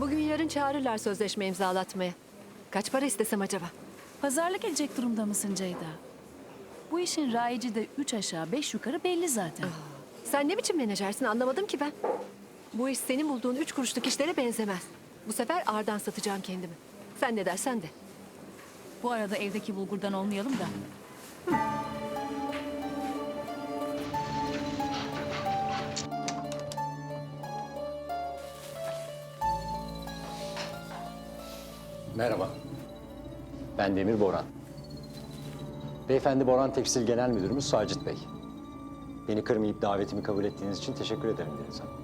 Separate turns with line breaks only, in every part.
Bugün yarın çağırırlar sözleşme imzalatmaya. Kaç para istesem acaba?
Pazarlık edecek durumda mısın Ceyda? Bu işin rayici de üç aşağı beş yukarı belli zaten.
Sen ne biçim menajersin anlamadım ki ben. Bu iş senin bulduğun üç kuruşluk işlere benzemez. Bu sefer ağırdan satacağım kendimi. Sen ne dersen de.
Bu arada evdeki bulgurdan olmayalım da.
Merhaba. Ben Demir Boran. Beyefendi Boran Tekstil Genel Müdürümüz Sacit Bey. Beni kırmayıp davetimi kabul ettiğiniz için teşekkür ederim Deniz Hanım.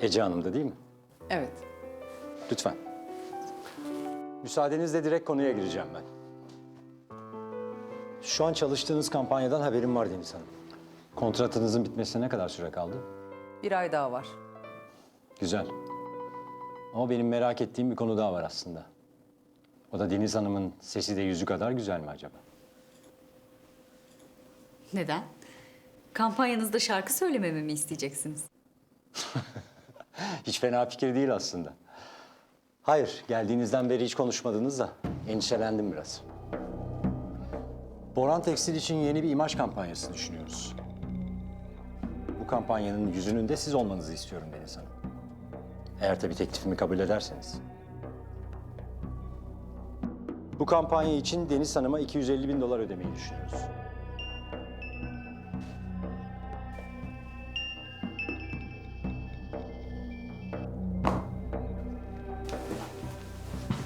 Ece Hanım da değil mi?
Evet.
Lütfen. Müsaadenizle direkt konuya gireceğim ben. Şu an çalıştığınız kampanyadan haberim var Deniz Hanım. Kontratınızın bitmesine ne kadar süre kaldı?
Bir ay daha var.
Güzel. Ama benim merak ettiğim bir konu daha var aslında. O da Deniz Hanım'ın sesi de yüzü kadar güzel mi acaba?
Neden? Kampanyanızda şarkı söylememi mi isteyeceksiniz?
Hiç fena fikir değil aslında. Hayır, geldiğinizden beri hiç konuşmadınız da endişelendim biraz. Boran Tekstil için yeni bir imaj kampanyası düşünüyoruz. Bu kampanyanın yüzünün de siz olmanızı istiyorum Deniz Hanım. Eğer tabii teklifimi kabul ederseniz. Bu kampanya için Deniz Hanım'a 250 bin dolar ödemeyi düşünüyoruz.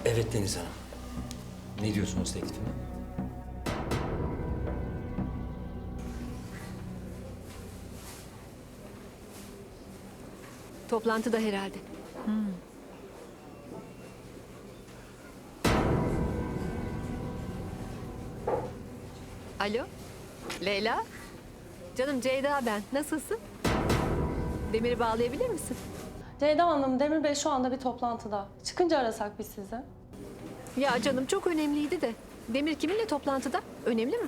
Evet Deniz Hanım. Ne diyorsunuz teklifime?
Toplantıda herhalde. Alo? Leyla? Canım Ceyda ben. Nasılsın? Demir'i bağlayabilir misin?
Ceyda Hanım, Demir Bey şu anda bir toplantıda. Çıkınca arasak biz sizi.
Ya canım çok önemliydi de. Demir kiminle toplantıda? Önemli mi?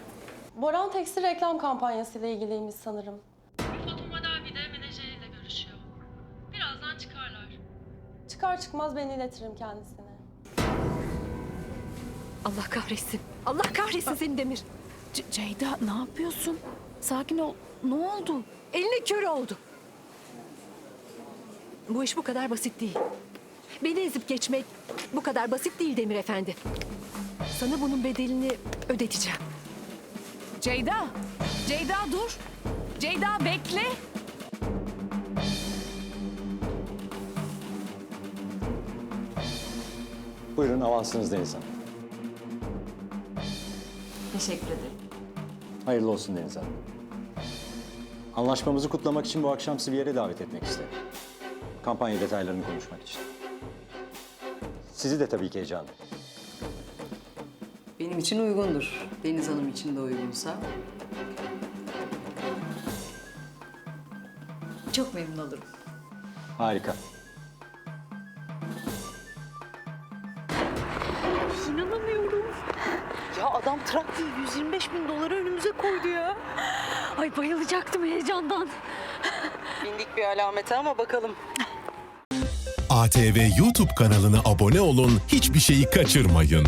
Boran Tekstil reklam kampanyası ile ilgiliymiş sanırım.
Fatma Madavi de menajeriyle görüşüyor. Birazdan çıkarlar.
Çıkar çıkmaz ben iletirim kendisine.
Allah kahretsin. Allah kahretsin seni Demir.
Ce- Ceyda ne yapıyorsun? Sakin ol. Ne oldu?
Eline kör oldu. Bu iş bu kadar basit değil. Beni ezip geçmek bu kadar basit değil Demir Efendi. Sana bunun bedelini ödeteceğim.
Ceyda! Ceyda dur! Ceyda bekle!
Buyurun avansınız Deniz Hanım.
Teşekkür ederim.
Hayırlı olsun Deniz Hanım. Anlaşmamızı kutlamak için bu akşam sizi bir yere davet etmek istedim. Kampanya detaylarını konuşmak için. Sizi de tabii ki Ece Hanım.
Benim için uygundur. Deniz Hanım için de uygunsa.
Çok memnun olurum.
Harika.
Adam trak değil 125 bin doları önümüze koydu ya.
Ay bayılacaktım heyecandan.
Bindik bir alamete ama bakalım.
ATV YouTube kanalına abone olun, hiçbir şeyi kaçırmayın.